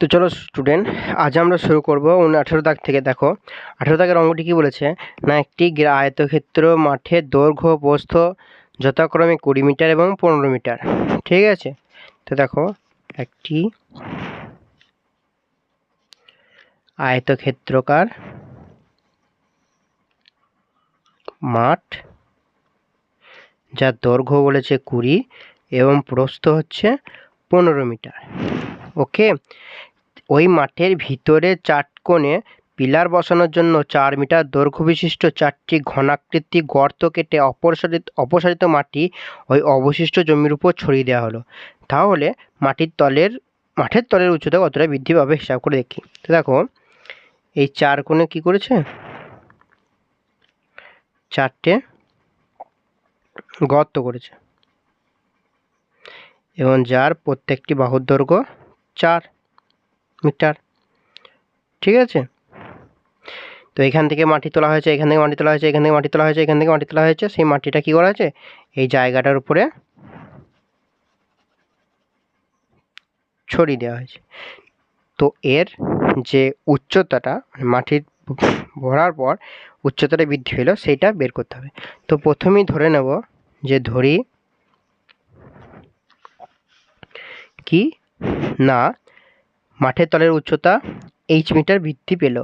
তো চলো স্টুডেন্ট আজ আমরা শুরু করব আঠেরো দাগ থেকে, দেখো। আঠেরো দাগের অঙ্গটি কী বলেছে? না, একটি আয়তক্ষেত্র মাঠের দৈর্ঘ্য, প্রস্থ যথাক্রমে কুড়ি মিটার এবং পনেরো মিটার। ঠিক আছে? তো দেখো, একটি আয়তক্ষেত্রকার মাঠ, যার দৈর্ঘ্য বলেছে কুড়ি এবং প্রস্থ হচ্ছে পনেরো মিটার। ওকে? ওই মাঠের ভিতরে চার কোণে পিলার বসানোর জন্য চার মিটার দৈর্ঘ্য বিশিষ্ট চারটি ঘনাকৃতি গর্ত কেটে অপসারিত অপসারিত মাটি ওই অবশিষ্ট জমির উপর ছড়িয়ে দেওয়া হলো। তাহলে মাটির তলের, মাঠের তলের উচ্চতা কতটা বৃদ্ধি পাবে হিসাব করে দেখি। তো দেখো, এই চার কোণে কী করেছে? চারটে গর্ত করেছে। এবং যার প্রত্যেকটি বাহুর দৈর্ঘ্য চার। মিটার। ঠিক আছে? তো এখান থেকে মাটি তোলা হয়েছে, এখান থেকে মাটি তোলা হয়েছে, এখান থেকে মাটি তোলা হয়েছে, এখান থেকে মাটি তোলা হয়েছে, সেই মাটিটা কী করা হয়েছে? এই জায়গাটার উপরে ছড়িয়ে দেওয়া হয়েছে। তো এর যে উচ্চতাটা মাটির ভরার পর উচ্চতাটা বৃদ্ধি হলো সেইটা বের করতে হবে। তো প্রথমেই ধরে নেব যে ধরি কি? না মাঠের তলের উচ্চতা এইচ মিটার বৃদ্ধি পেল।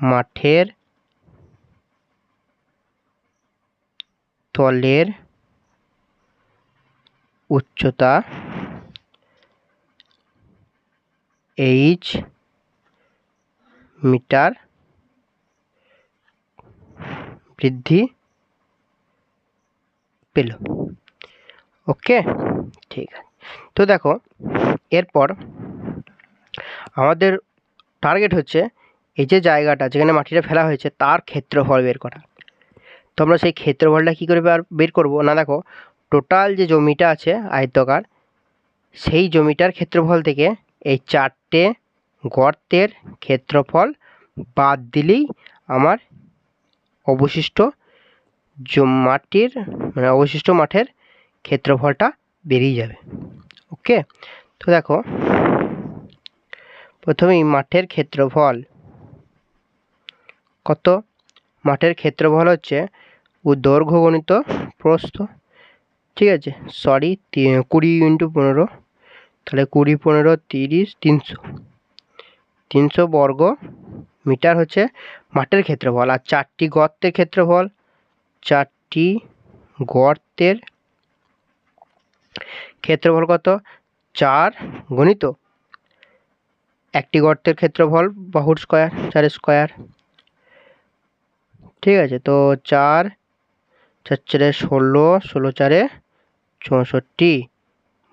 মাঠের তলের উচ্চতা এইচ মিটার বৃদ্ধি পেল। ওকে, ঠিক আছে। তো দেখো, এরপর আমাদের টার্গেট হচ্ছে এই যে জায়গাটা যেখানে মাটিটা ফেলা হয়েছে, তার ক্ষেত্রফল বের করা। তো আমরা সেই ক্ষেত্রফলটা কী করে বার- করব? না দেখো টোটাল যে জমিটা আছে আয়তকার, সেই জমিটার ক্ষেত্রফল থেকে এই চারটে গর্তের ক্ষেত্রফল বাদ দিলেই আমার অবশিষ্ট মাটির মানে অবশিষ্ট মাঠের ক্ষেত্রফলটা বেরিয়ে যাবে। ওকে? তো দেখো, প্রথমেই মাঠের ক্ষেত্রফল কত? মাঠের ক্ষেত্রফল হচ্ছে ও দৈর্ঘ্য গণিত প্রস্থ। ঠিক আছে? সরি কুড়ি ইন্টু পনেরো। তাহলে কুড়ি, পনেরো, তিরিশ, তিনশো। তিনশো বর্গ মিটার হচ্ছে মাঠের ক্ষেত্রফল। আর চারটি গর্তের ক্ষেত্রফল, চারটি গর্তের ক্ষেত্রফল কত? চার গণিত একটি গর্তের ক্ষেত্রফল বাহুর স্কয়ার চার স্কয়ার। ঠিক আছে, তো চার চার চারে ষোলো ষোলো চারে চৌষট্টি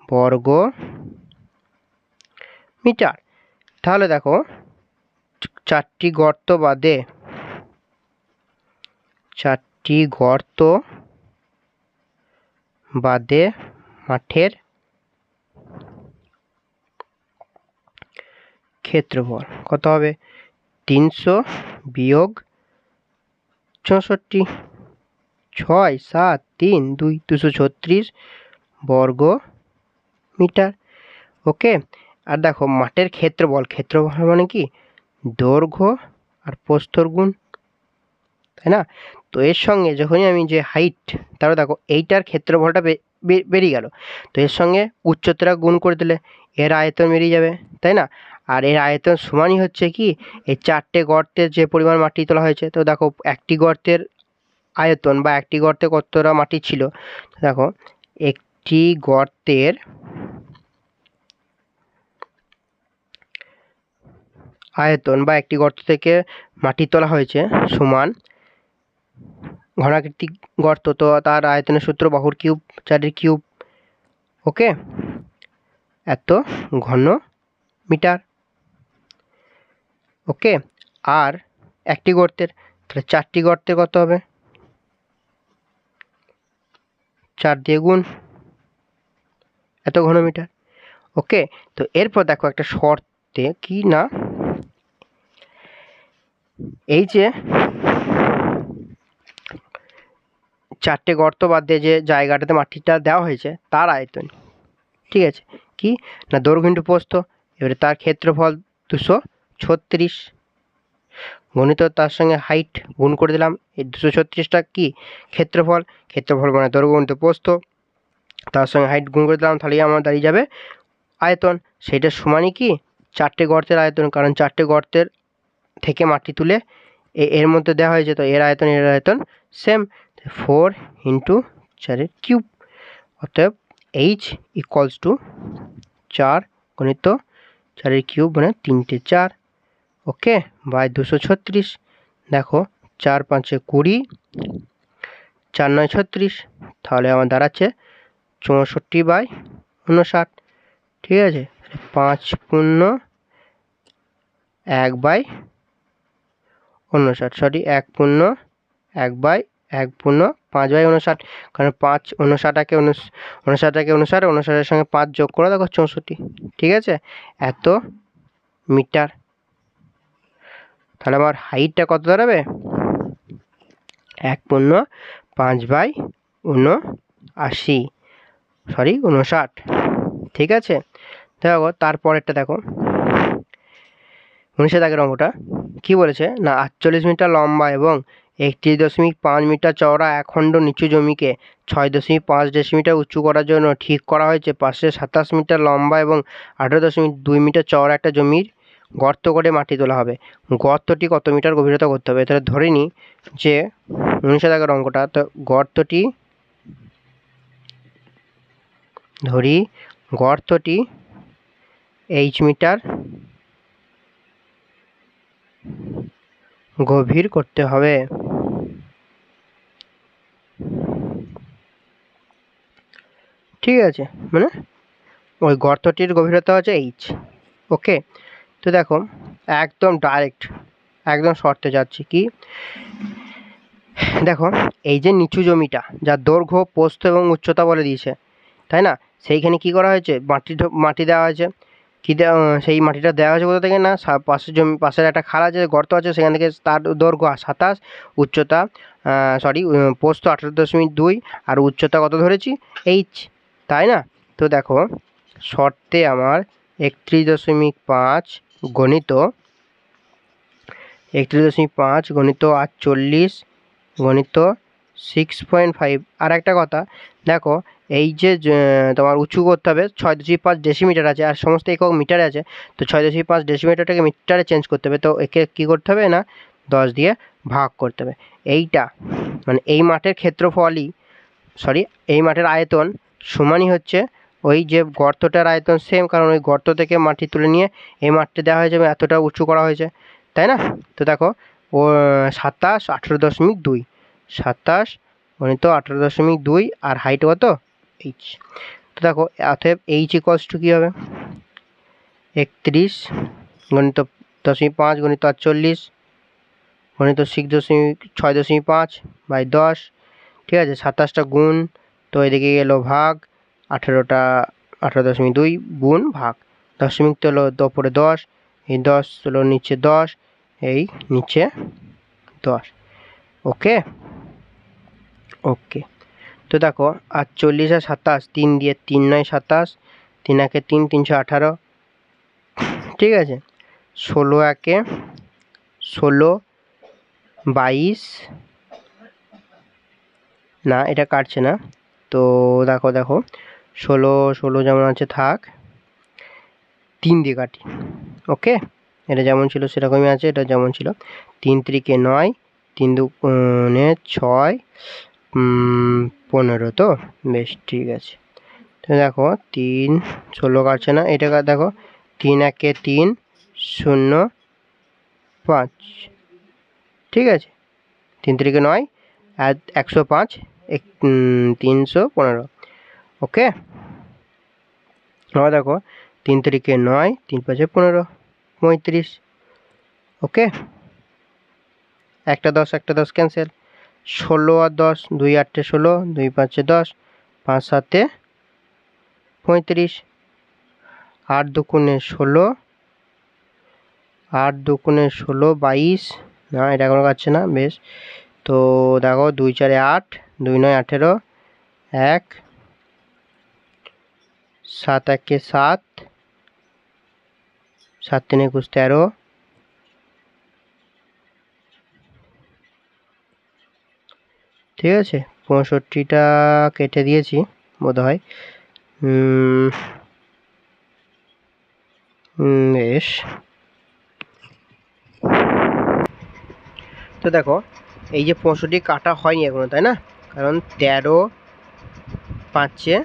বর্গ মিটার। তাহলে দেখো, চারটি গর্ত বাদে চারটি গর্ত বাদে মাঠের ক্ষেত্রফল কত হবে? তিনশো বিয়োগ চৌষট্টি। ছয়, সাত, তিন, দুই, দুশো ছত্রিশ বর্গ মিটার। ওকে, আর দেখো মাঠের ক্ষেত্রফল ক্ষেত্রফল মানে কি? দৈর্ঘ্য আর প্রস্তর গুণ, তাই না? তো এর সঙ্গে যখনই আমি যে হাইট তারপরে দেখো এইটার ক্ষেত্রফলটা বেরিয়ে গেল। তো এর সঙ্গে উচ্চতাটা গুণ করে দিলে এর আয়তন বেরিয়ে যাবে, তাই না? আর এর আয়তন সমানই হচ্ছে কি, এই চারটে গর্তের যে পরিমাণ মাটি তোলা হয়েছে, তো দেখো একটি গর্তের আয়তন বা একটি গর্তে কতটা মাটি ছিল দেখো একটি গর্তের আয়তন বা একটি গর্ত থেকে মাটি তোলা হয়েছে সমান ঘনাকৃতি গর্ত, তো তার আয়তনের সূত্র বাহুর কিউব, চারের কিউব। ওকে? এত ঘন মিটার। ওকে? আর একটি গর্তের, তাহলে চারটি গর্তে কত হবে? চার দিয়ে গুণ। এত ঘন মিটার। ওকে? তো এরপর দেখো একটা শর্তে কি না? এই যে চারটে গর্ত বাদ দিয়ে যে জায়গাটাতে মাটিটা দেওয়া হয়েছে, তার আয়তন। ঠিক আছে? কি? না দৈর্ঘ্য প্রস্থ এবারে তার ক্ষেত্রফল দুশো ছত্রিশ। গণিত তার সঙ্গে হাইট গুণ করে দিলাম। এই দুশো ছত্রিশটা কী? ক্ষেত্রফল। ক্ষেত্রফল মানে দৈর্ঘ্য প্রস্থ তার সঙ্গে হাইট গুণ করে দিলাম, তাহলেই আমার দাঁড়িয়ে যাবে আয়তন। সেইটা সমানই কি? চারটে গর্তের আয়তন, কারণ চারটে গর্তের থেকে মাটি তুলে এর মধ্যে দেওয়া হয়েছে, তো এর আয়তন এর আয়তন সেম ফোর ইন্টু চারের কিউব। অতএব এইচ ইকুয়ালস টু চার গণিত চারের কিউব মানে তিনটে চার। ওকে, বাই দুশো ছত্রিশ। দেখো, চার পাঁচে কুড়ি, চার নয় ছত্রিশ। তাহলে আমার দাঁড়াচ্ছে চৌষট্টি বাই উনষাট ঠিক আছে পাঁচ পূর্ণ এক বাই উনষাট সরি, এক পূর্ণ এক বাই এক পূর্ণ, পাঁচ বাই উনষাট কারণ পাঁচ উনষাটাকে উনষাটাকে উনষাট উনষাটের সঙ্গে পাঁচ যোগ করে দেখো চৌষট্টি। ঠিক আছে? এত মিটার। তাহলে আমার হাইটটা কত দাঁড়াবে? এক পূর্ণ, পাঁচ বাই উনআশি সরি উনষাট ঠিক আছে? দেখো, তারপরেরটা দেখো। উনিশে দাগের অঙ্কটা। কী বলেছে? না, আটচল্লিশ মিটার লম্বা এবং একত্রিশ দশমিক পাঁচ মিটার চওড়া একখণ্ড নিচু জমিকে ছয় দশমিক পাঁচ ডেসিমিটার উঁচু করার জন্য ঠিক করা হয়েছে। পাশে সাতাশ মিটার লম্বা এবং আঠেরো দশমিক দুই মিটার চওড়া একটা জমির গর্ত করে মাটি তোলা হবে। গর্তটি কত মিটার গভীরতা করতে হবে? তাহলে ধরে নিই যে উনিশশো দাগের অঙ্কটা, তো গর্তটি ধরি, গর্তটি এইচ মিটার গভীর করতে হবে। ঠিক আছে মানে? ওই গর্তটির গভীরতা হচ্ছে এইচ ওকে তো দেখো, একদম ডাইরেক্ট একদম শর্তে যাচ্ছি, কি? দেখো, এই যে নিচু জমিটা, যার দৈর্ঘ্য পোস্ত এবং উচ্চতা বলে দিয়েছে, তাই না? সেইখানে কি করা হয়েছে? মাটি মাটি দেওয়া হয়েছে। কী দেওয়া, সেই মাটিটা দেওয়া হয়েছে কোথা থেকে না? পাশের জমি, পাশের একটা খাল আছে, গর্ত আছে, সেখান থেকে তার দৈর্ঘ্য সাতাশ, উচ্চতা সরি পোস্ত আঠেরো দশমিক দুই, আর উচ্চতা কত ধরেছি? এইচ তাই না? তো দেখো, শর্তে আমার একত্রিশ দশমিক পাঁচ গণিত, একত্রিশ দশমিক পাঁচ গণিত আটচল্লিশ, গণিত সিক্স পয়েন্ট ফাইভ আর একটা কথা, দেখো, এই যে তোমার উঁচু করতে হবে, ছয় দশমিক পাঁচ ডেসিমিটার আছে, আর সমস্ত একক মিটারে আছে, তো ছয় দশমিক পাঁচ ডেসিমিটারটাকে মিটারে চেঞ্জ করতে হবে, তো একে কী করতে হবে না, দশ দিয়ে ভাগ করতে হবে। এইটা মানে এই মাঠের ক্ষেত্রফলই সরি এই মাঠের আয়তন সমানই হচ্ছে। ওই যে গর্তটার আয়তন সেম কারণ ওই গর্ত থেকে মাটি তুলে নিয়ে এই মাঠটা দেওয়া হয়েছে এবং এতটা উঁচু করা হয়েছে। তাই না? তো দেখো, ও, সাতাশ আঠেরো দশমিক দুই। সাতাশ গণিত আঠেরো দশমিক দুই, আর হাইট কত? এইচ তো দেখো, অতএব এইচ ইকলস টু কী হবে? একত্রিশ গণিত দশমিক পাঁচ, গণিত আটচল্লিশ গণিত সিক্স দশমিক ছয় দশমিক পাঁচ বাই দশ। ঠিক আছে, সাতাশটা গুণ তো এদিকে গেলো ভাগ, আঠেরোটা, আঠেরো দশমিক দুই গুণ ভাগ। দশমিক তো হলো ওপরে দশ, এই দশ হলো নিচে দশ, এই নিচে দশ। ওকে? ওকে। তো দেখো আটচল্লিশ আর সাতাশ, তিন দিয়ে তিন নয় সাতাশ, তিন একে তিন, তিনশো আঠারো। ঠিক আছে? ষোলো একে ষোলো, বাইশ, না, এটা কাটছে না। তো দেখো দেখো। ষোলো ষোলো যেমন আছে, থাক। তিন দিয়ে কাটি ওকে? এটা যেমন ছিল সেরকমই আছে, এটা যেমন ছিল। তিন ত্রিকে নয়, তিন দুগুণে ছয় পনেরো তো? বেশ, ঠিক আছে। তো দেখো, তিন, ষোলো কাটছে না, এটা দেখো, তিন একে তিন, শূন্য, পাঁচ। ঠিক আছে? তিন তিরিকে নয় একশো পাঁচ এক তিনশো পনেরো। ওকে? আবার দেখো, তিন তারিখে নয়, তিন পাঁচে পনেরো, পঁয়ত্রিশ। ওকে? একটা দশ একটা দশ ক্যান্সেল ষোলো আর দশ, দুই আটটে ষোলো, দুই পাঁচে দশ, পাঁচ সাতে পঁয়ত্রিশ। আট দুকুনে ষোলো, আট দুকুনে ষোলো, বাইশ। না, এটা এখনও কাটছে না, বেশ। তো দেখো, দুই চারে আট দুই নয় আঠেরো, এক, সাত একে সাত সাত তিন একুশ তেরো, ঠিক আছে? পঁয়ষট্টিটা কেটে দিয়েছি বোধ হয় বেশ। তো দেখো, এই যে পঁয়ষট্টি কাটা হয়নি এখনও, তাই না? কারণ তেরো পাঁচে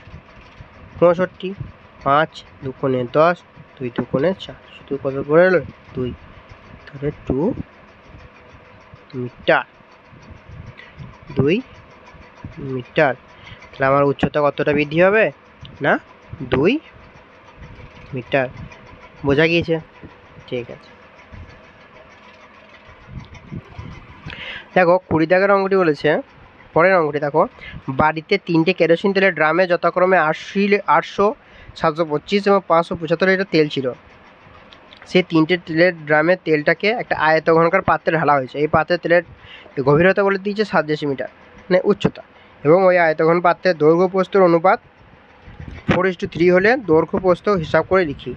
পঁয়ষট্টি, পাঁচ দুকোণে দশ, দুই দুকোণে চার, শুধু কত করে এলো? দুই। তাহলে টু মিটার। দুই মিটার। তাহলে আমার উচ্চতা কতটা বৃদ্ধি হবে? না, দুই মিটার। বোঝা গিয়েছে? ঠিক আছে। দেখো, কুড়ি দাগের অঙ্কটি বলেছে পরের অঙ্কটি দেখো। বাড়িতে তিনটে কেরোসিন তেলের ড্রামে যথাক্রমে আশি আটশো সাতশো পঁচিশ এবং পাঁচশো পঁচাত্তর লিটার তেল ছিল। সেই তিনটে তেলের ড্রামে তেলটাকে একটা আয়তঘনকার পাত্রে ঢালা হয়েছে। এই পাত্রের তেলের গভীরতা বলে দিয়েছে সাত ডেসিমিটার মানে উচ্চতা। এবং ওই আয়তঘন পাত্রের দৈর্ঘ্য প্রস্তর অনুপাত ফোর ইস টু থ্রি হলে দৈর্ঘ্য প্রস্থ হিসাব করে লিখি।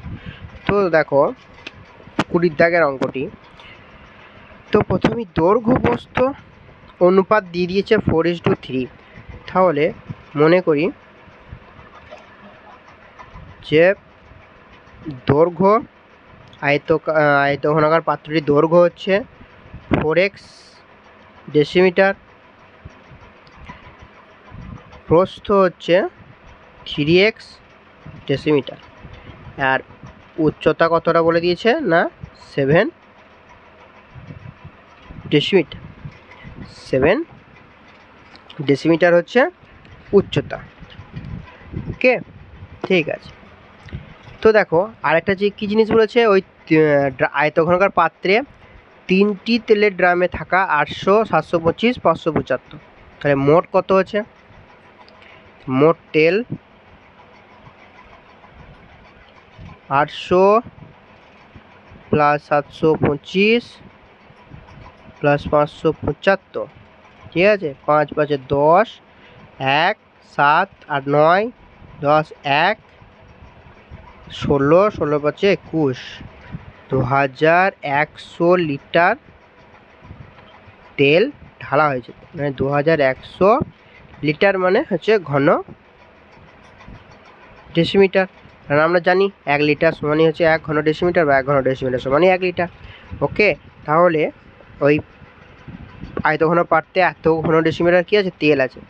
তো দেখো, কুড়ির দাগের অঙ্কটি। তো প্রথমেই দৈর্ঘ্য প্রস্থ অনুপাত দিয়ে দিয়েছে ফোর ইস টু থ্রি তাহলে মনে করি যে দৈর্ঘ্য, আয়ত, আয়তঘনাকার পাত্রটির দৈর্ঘ্য হচ্ছে ফোর এক্স ডেসিমিটার প্রস্থ হচ্ছে থ্রি এক্স ডেসিমিটার আর উচ্চতা কতটা বলে দিয়েছে না? সেভেন ডেসিমিটার সেভেন ডেসিমিটার হচ্ছে উচ্চতা। ওকে? ঠিক আছে। তো দেখো, আরেকটা যে কী জিনিস বলেছে, ওই আয়তঘনকার পাত্রে তিনটি তেলের ড্রামে থাকা আটশো সাতশো পঁচিশ পাঁচশো পঁচাত্তর। তাহলে মোট কত হচ্ছে? মোট তেল আটশো প্লাস সাতশো পঁচিশ প্লাস পাঁচশো পঁচাত্তর। ঠিক আছে? পাঁচ পাঁচে দশ, এক, সাত আর নয়, দশ, এক, ষোলো ষোলো পাঁচে একুশ। দু হাজার একশো লিটার তেল ঢালা হয়েছে। মানে দু হাজার একশো লিটার মানে হচ্ছে ঘন ডেসিমিটার কারণ আমরা জানি এক লিটার সমানই হচ্ছে এক ঘন ডেসিমিটার বা এক ঘন ডেসিমিটার সমানই এক লিটার। ওকে তাহলে ওই আয়তঘন পাত্রে এত ঘন ডেসিমিটার কী আছে? তেল আছে।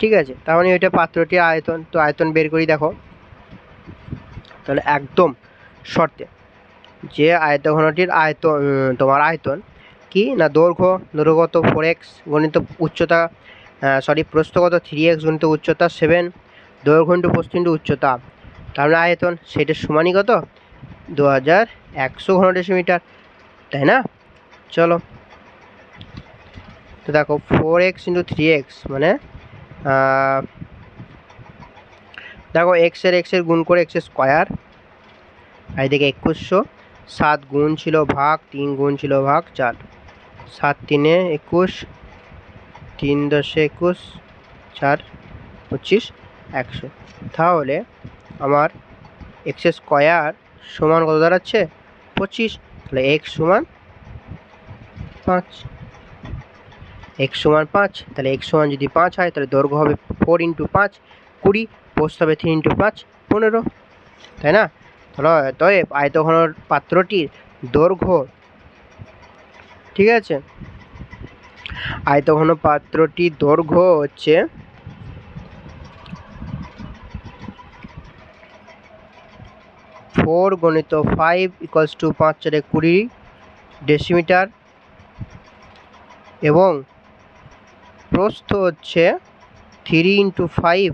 ঠিক আছে? তার মানে ওইটা পাত্রটির আয়তন, তো আয়তন বের করি দেখো। তাহলে একদম শর্তে যে আয়তঘনটির আয়তন তোমার আয়তন কি না দৈর্ঘ্য দৈর্ঘ্যগত ফোর এক্স গণিত উচ্চতা সরি প্রস্থগত থ্রি এক্স গণিত উচ্চতা সেভেন দৈর্ঘ্য ইন্টু প্রস্থ ইন্টু উচ্চতা তাহলে আয়তন সেটার সমানই কত? দু হাজার একশো ঘন ডেসিমিটার তাই না? চলো। তো দেখো four X into three X মানে দেখো এক্সের এক্সের গুণ করে এক্সের স্কোয়ার আর এদিকে একুশশো, সাত গুণ ছিল ভাগ, তিন গুণ ছিল ভাগ, চার। সাত তিনে একুশ, তিন দশে একুশ, চার, পঁচিশ, একশো। তাহলে আমার এক্স স্কোয়ার সমান কত দাঁড়াচ্ছে? পঁচিশ। তাহলে এক্স সমান পাঁচ। এক্স সমান পাঁচ, তাহলে এক্স সমান যদি পাঁচ হয়, তাহলে দৈর্ঘ্য হবে ফোর ইন্টু পাঁচ, কুড়ি পোস্ট হবে থ্রি ইন্টু পাঁচ, পনেরো, তাই না? তাহলে তবে আয়তঘন পাত্রটির দৈর্ঘ্য, ঠিক আছে? আয়তঘন পাত্রটির দৈর্ঘ্য হচ্ছে ফোর গণিত ফাইভ ইকলস টু পাঁচ চারে কুড়ি ডেসিমিটার এবং প্রস্থ হচ্ছে থ্রি ইন্টু ফাইভ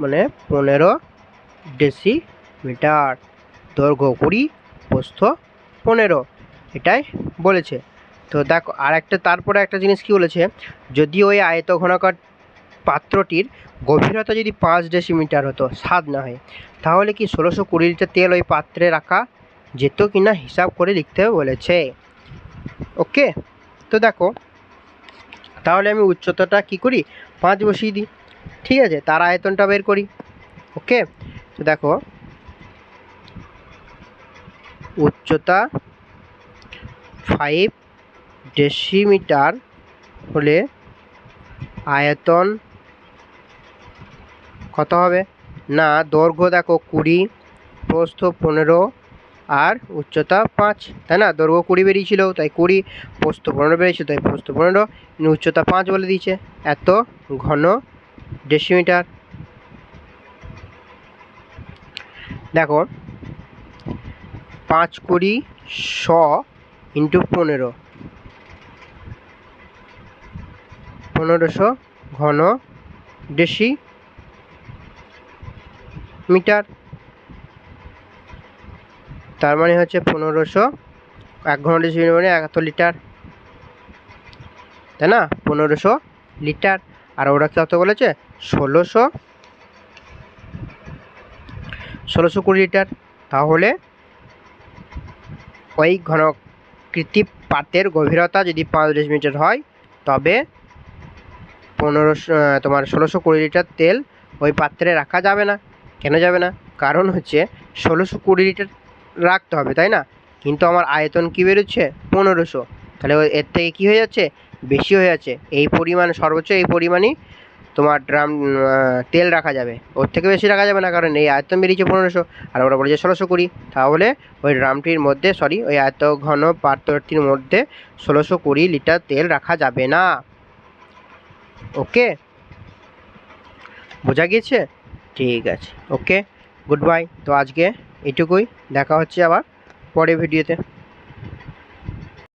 মানে পনেরো ডেসিমিটার দৈর্ঘ্য কুড়ি প্রস্থ পনেরো এটাই বলেছে। তো দেখো আর একটা তারপরে একটা জিনিস কি বলেছে, যদি ওই আয়তঘনাকার পাত্রটির গভীরতা যদি পাঁচ ডেসিমিটার হতো সাত না হয়, তাহলে কি ষোলোশো কুড়ি লিটার তেল ওই পাত্রে রাখা যেত কি না হিসাব করে লিখতে বলেছে। ওকে? তো দেখো তাহলে আমি উচ্চতাটা কি করি? পাঁচ বসিয়ে দিই। ঠিক আছে, তার আয়তনটা বের করি। ওকে? তো দেখো, উচ্চতা ফাইভ ডেসিমিটার হলে আয়তন কত হবে? না, দৈর্ঘ্য দেখো কুড়ি, প্রস্থ পনেরো আর উচ্চতা পাঁচ। তাই না? দৈর্ঘ্য কুড়ি বেরিয়েছিল, তাই কুড়ি পোস্ত পনেরো বেরিয়েছিল তাই পোস্ত পনেরো। উচ্চতা পাঁচ বলে দিয়েছে। এত ঘন ডেসিমিটার দেখো, পাঁচ কুড়ি শ ইন্টু পনেরো। পনেরোশো ঘন ডেসি মিটার তার মানে হচ্ছে পনেরোশো, এক ঘন ডেসিমিটার মানে একাত্তর লিটার। তাই না? পনেরোশো লিটার। আর ওরা কত বলেছে? ষোলোশো। ষোলোশো কুড়ি লিটার। তাহলে ওই ঘনকৃতি পাতের গভীরতা যদি পাঁচ মিটার হয়, তবে পনেরোশো তোমার ষোলোশো কুড়ি লিটার তেল ওই পাত্রে রাখা যাবে না। কেন যাবে না? কারণ হচ্ছে ষোলোশো কুড়ি লিটার রাখতে হবে, তাই না? কিন্তু আমার আয়তন কী বেরোচ্ছে? পনেরোশো। তাহলে এর থেকে কী হয়ে যাচ্ছে? বেশি হয়ে যাচ্ছে। এই পরিমাণ, সর্বোচ্চ এই পরিমাণই তোমার ড্রাম তেল রাখা যাবে। ওর থেকে বেশি রাখা যাবে না, কারণ এই আয়তন বেরিয়েছে পনেরোশো। আর ওরা বলেছে ষোলোশো কুড়ি। তাহলে ওই ড্রামটির মধ্যে সরি ওই এত ঘন পাত্রটির মধ্যে ষোলোশো কুড়ি লিটার তেল রাখা যাবে না। ওকে বোঝা গিয়েছে? ঠিক আছে। ওকে গুড বাই তো আজকে এটুকুই। দেখা হচ্ছে আবার পরে ভিডিওতে।